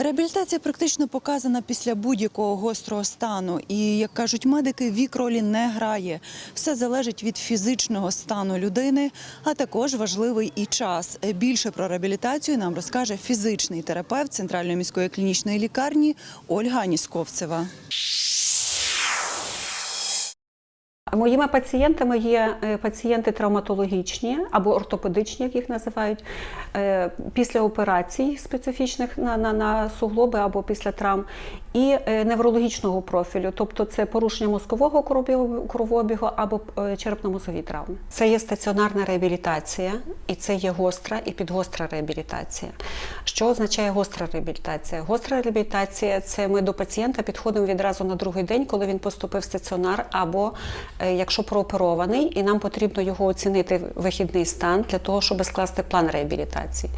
Реабілітація практично показана після будь-якого гострого стану, і як кажуть медики, вік ролі не грає. Все залежить від фізичного стану людини, а також важливий і час. Більше про реабілітацію нам розкаже фізичний терапевт центральної міської клінічної лікарні Ольга Анісковцева. Моїми пацієнтами є е, пацієнти травматологічні або ортопедичні, як їх називають, е, після операцій специфічних на, на, на суглоби або після травм, і е, неврологічного профілю, тобто це порушення мозкового кровообігу- або черепно-мозові травми. Це є стаціонарна реабілітація, і це є гостра і підгостра реабілітація. Що означає гостра реабілітація? Гостра реабілітація це ми до пацієнта підходимо відразу на другий день, коли він поступив в стаціонар, або е, якщо прооперований, і нам потрібно його оцінити вихідний стан для того, щоб скласти план реабілітації.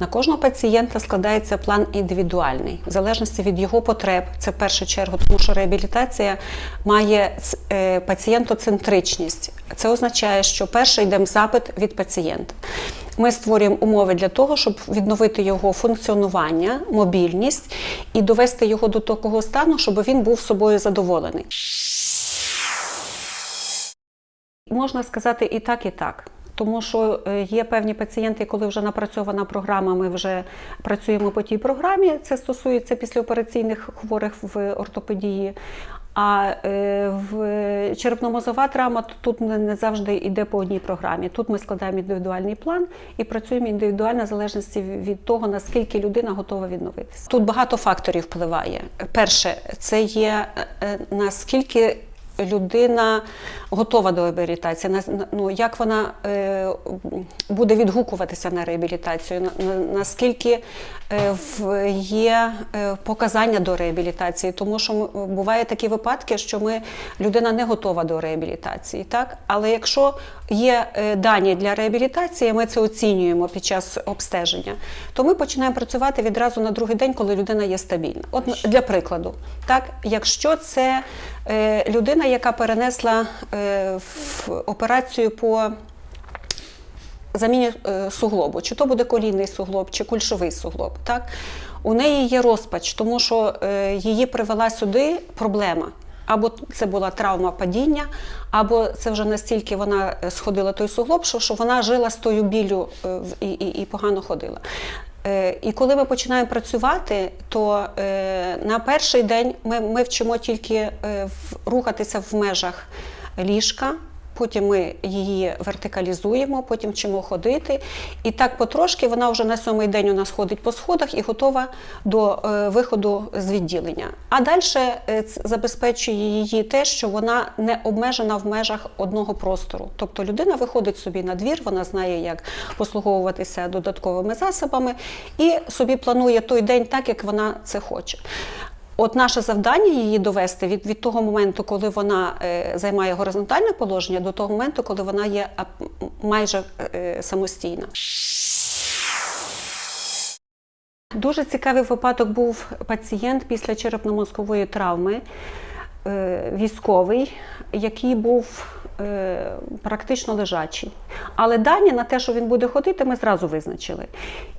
На кожного пацієнта складається план індивідуальний, в залежності від його потреб. Це в першу чергу, тому що реабілітація має е, пацієнтоцентричність. Це означає, що перше йде запит від пацієнта. Ми створюємо умови для того, щоб відновити його функціонування, мобільність і довести його до такого стану, щоб він був собою задоволений. Можна сказати і так, і так. Тому що е, є певні пацієнти, коли вже напрацьована програма, ми вже працюємо по тій програмі. Це стосується післяопераційних хворих в ортопедії. А е, в черепно-мозова травма тут не завжди йде по одній програмі. Тут ми складаємо індивідуальний план і працюємо індивідуально в залежності від того, наскільки людина готова відновитися. Тут багато факторів впливає. Перше, це є е, наскільки людина готова до реабілітації, ну, як вона е, буде відгукуватися на реабілітацію, на- на- наскільки е, є е, показання до реабілітації, тому що буває такі випадки, що ми, людина не готова до реабілітації. Так? Але якщо є е, дані для реабілітації, ми це оцінюємо під час обстеження, то ми починаємо працювати відразу на другий день, коли людина є стабільна. От для прикладу, так, якщо це людина, яка перенесла е, в операцію по заміні е, суглобу, чи то буде колінний суглоб, чи кульшовий суглоб. Так? У неї є розпач, тому що е, її привела сюди проблема. Або це була травма падіння, або це вже настільки вона е, сходила той суглоб, що, вона жила з тою біллю е, в- і, і, і погано ходила. Е, І коли ми починаємо працювати, то е, на перший день ми, ми вчимо тільки е, рухатися в межах ліжка. Потім ми її вертикалізуємо, потім вчимо ходити. І так потрошки вона вже на сьомий день у нас ходить по сходах і готова до е, виходу з відділення. А далі забезпечує її те, що вона не обмежена в межах одного простору. Тобто людина виходить собі на двір, вона знає, як послуговуватися додатковими засобами, і собі планує той день так, як вона це хоче. От наше завдання її довести від, від того моменту, коли вона е, займає горизонтальне положення, до того моменту, коли вона є майже е, самостійна. Дуже цікавий випадок був пацієнт після черепно-мозкової травми, е, військовий, який був е, практично лежачий. Але дані на те, що він буде ходити, ми зразу визначили.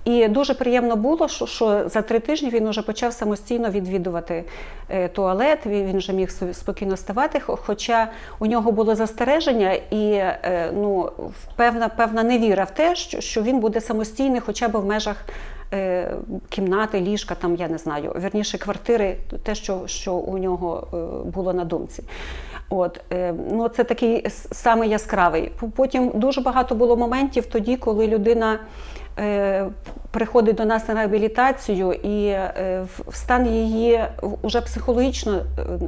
І дуже приємно було, що, що за три тижні він вже почав самостійно відвідувати е, туалет, він, вже міг спокійно ставати, хоча у нього було застереження і е, ну, певна, певна невіра в те, що, що він буде самостійний хоча б в межах кімнати, ліжка, там я не знаю, вірніше квартири, те, що, що у нього було на думці. От, е, ну, це такий с- самий яскравий. Потім дуже багато було моментів тоді, коли людина е, приходить до нас на реабілітацію, і е, в- стан її вже психологічно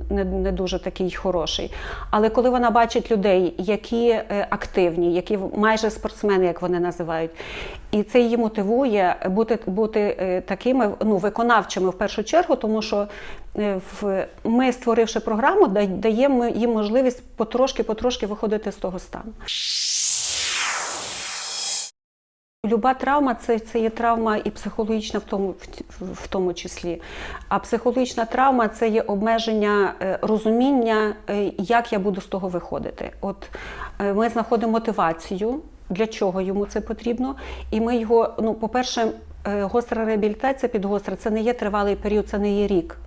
не, не дуже такий хороший. Але коли вона бачить людей, які активні, які майже спортсмени, як вони називають, і це її мотивує бути, бути е, такими ну, виконавчими в першу чергу, тому що е, в, ми, створивши програму, да- даємо їм можливість потрошки-потрошки виходити з того стану. Люба травма це, це є травма і психологічна в тому, в, тому числі. А психологічна травма це є обмеження е, розуміння, як я буду з того виходити. От ми знаходимо мотивацію, для чого йому це потрібно, і ми його, ну, по-перше, е, гостра реабілітація підгостра це не є тривалий період, це не є рік.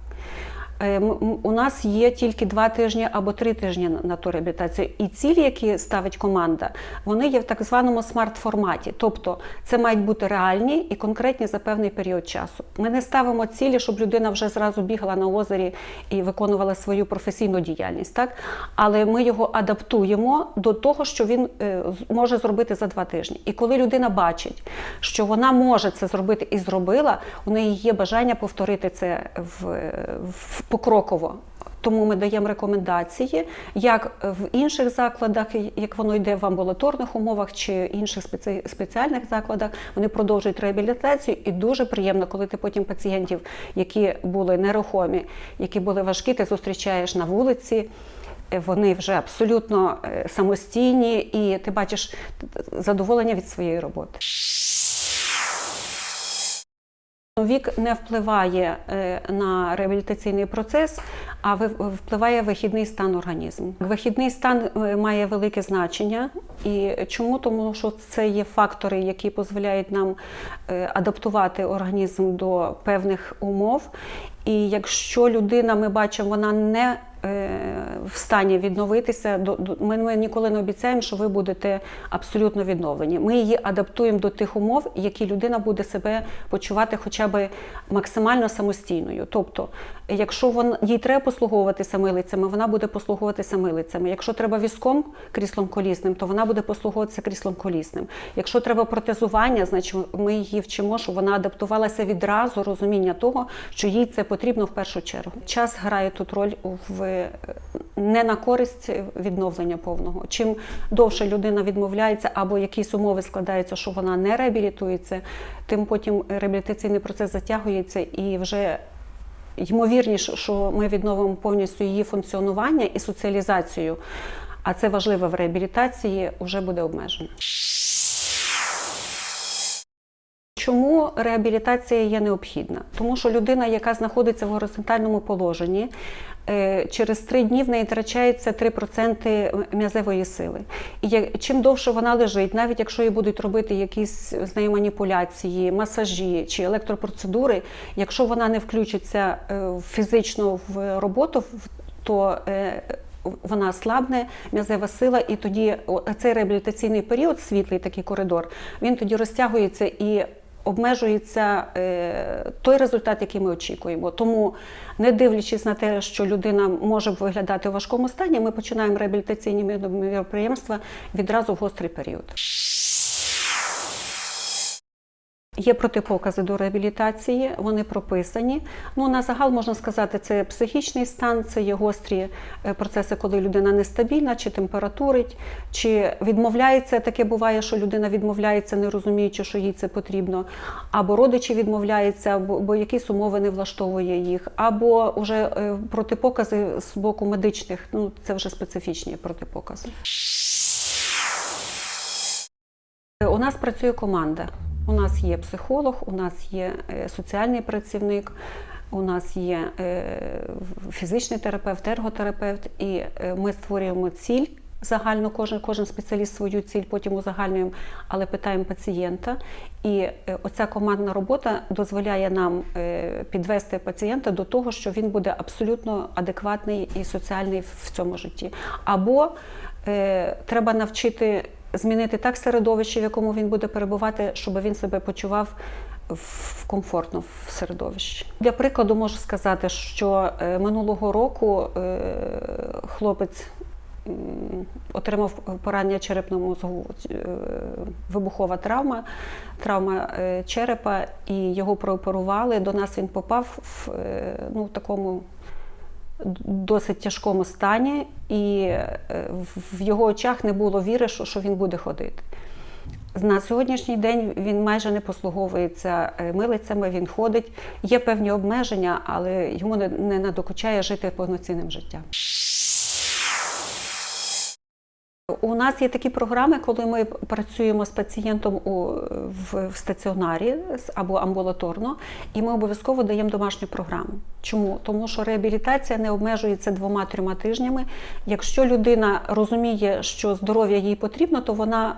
Е, У нас є тільки два тижні або три тижні на- на ту реабілітацію. І цілі, які ставить команда, вони є в так званому смарт-форматі. Тобто це мають бути реальні і конкретні за певний період часу. Ми не ставимо цілі, щоб людина вже зразу бігала на озері і виконувала свою професійну діяльність. Так? Але ми його адаптуємо до того, що він е, може зробити за два тижні. І коли людина бачить, що вона може це зробити і зробила, у неї є бажання повторити це в, в покроково. Тому ми даємо рекомендації, як в інших закладах, як воно йде в амбулаторних умовах чи інших спеці- спеціальних закладах, вони продовжують реабілітацію. І дуже приємно, коли ти потім пацієнтів, які були нерухомі, які були важкі, ти зустрічаєш на вулиці. Вони вже абсолютно е, самостійні, і ти бачиш задоволення від своєї роботи. Вік не впливає е, на реабілітаційний процес, а впливає вихідний стан організму. Вихідний стан е, має велике значення. І чому? Тому що це є фактори, які дозволяють нам е, адаптувати організм до певних умов. І якщо людина, ми бачимо, вона не в стані відновитися, ми, ми ніколи не обіцяємо, що ви будете абсолютно відновлені. Ми її адаптуємо до тих умов, які людина буде себе почувати хоча б максимально самостійною. Тобто, якщо вон, їй треба послуговуватися милицями, вона буде послуговуватися милицями. Якщо треба візком кріслом колісним, то вона буде послуговуватися кріслом колісним. Якщо треба протезування, значить ми її вчимо, щоб вона адаптувалася відразу розуміння того, що їй це потрібно в першу чергу. Час грає тут роль в не на користь відновлення повного. Чим довше людина відмовляється або якісь умови складаються, що вона не реабілітується, тим потім реабілітаційний процес затягується і вже. Ймовірніше, що ми відновимо повністю її функціонування і соціалізацію, а це важливо в реабілітації, вже буде обмежено. Чому реабілітація є необхідна? Тому що людина, яка знаходиться в горизонтальному положенні, е, через три дні в неї втрачається 3% м'язевої сили. І чим довше вона лежить, навіть якщо їй будуть робити якісь з нею маніпуляції, масажі чи електропроцедури, якщо вона не включиться е, фізично в роботу, то е, вона слабне, м'язева сила, і тоді цей реабілітаційний період, світлий такий коридор, він тоді розтягується і обмежується е, той результат, який ми очікуємо. Тому, не дивлячись на те, що людина може виглядати у важкому стані, ми починаємо реабілітаційні міроприємства відразу в гострий період. Є протипокази до реабілітації, вони прописані. Ну, на загал можна сказати, це психічний стан, це є гострі е, процеси, коли людина нестабільна, чи температурить, чи відмовляється. Таке буває, що людина відмовляється, не розуміючи, що їй це потрібно, або родичі відмовляються, або, якісь умови не влаштовує їх, або вже е, протипокази з боку медичних, ну це вже специфічні протипокази. У нас працює команда. У нас є психолог, у нас є е, соціальний працівник, у нас є е, фізичний терапевт, ерготерапевт, і е, ми створюємо ціль. Загально кожен кожен спеціаліст свою ціль потім узагальнюємо, але питаємо пацієнта. І оця командна робота дозволяє нам підвести пацієнта до того, що він буде абсолютно адекватний і соціальний в цьому житті. Або е, треба навчити змінити так середовище, в якому він буде перебувати, щоб він себе почував в комфортно в середовищі. Для прикладу можу сказати, що е, минулого року е, хлопець отримав поранення черепного мозку, е, вибухова травма, травма черепа, і його прооперували. До нас він попав в ну, такому досить тяжкому стані, і е, в його очах не було віри, що, він буде ходити. На сьогоднішній день він майже не послуговується е, милицями, він ходить. Є певні обмеження, але йому не надокучає жити повноцінним життям. У нас є такі програми, коли ми працюємо з пацієнтом у, в, в стаціонарі або амбулаторно, і ми обов'язково даємо домашню програму. Чому? Тому що реабілітація не обмежується двома-трьома тижнями. Якщо людина розуміє, що здоров'я їй потрібно, то вона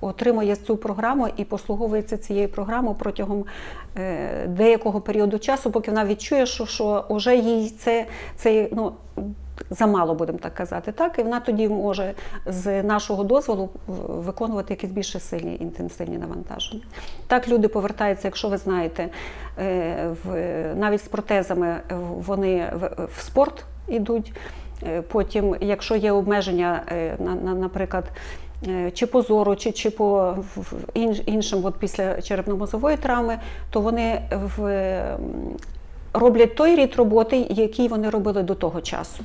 отримує цю програму і послуговується цією програмою протягом е, деякого періоду часу, поки вона відчує, що, що вже їй це, це ну, замало, будемо так казати. Так, і вона тоді може з нашого дозволу виконувати якісь більше сильні інтенсивні навантаження. Так люди повертаються, якщо ви знаєте, е, в, навіть з протезами вони в, спорт йдуть. Е, Потім, якщо є обмеження, е, на, на, наприклад, чи по зору, чи, чи по іншим, от після черепно-мозової травми, то вони в, роблять той рід роботи, який вони робили до того часу.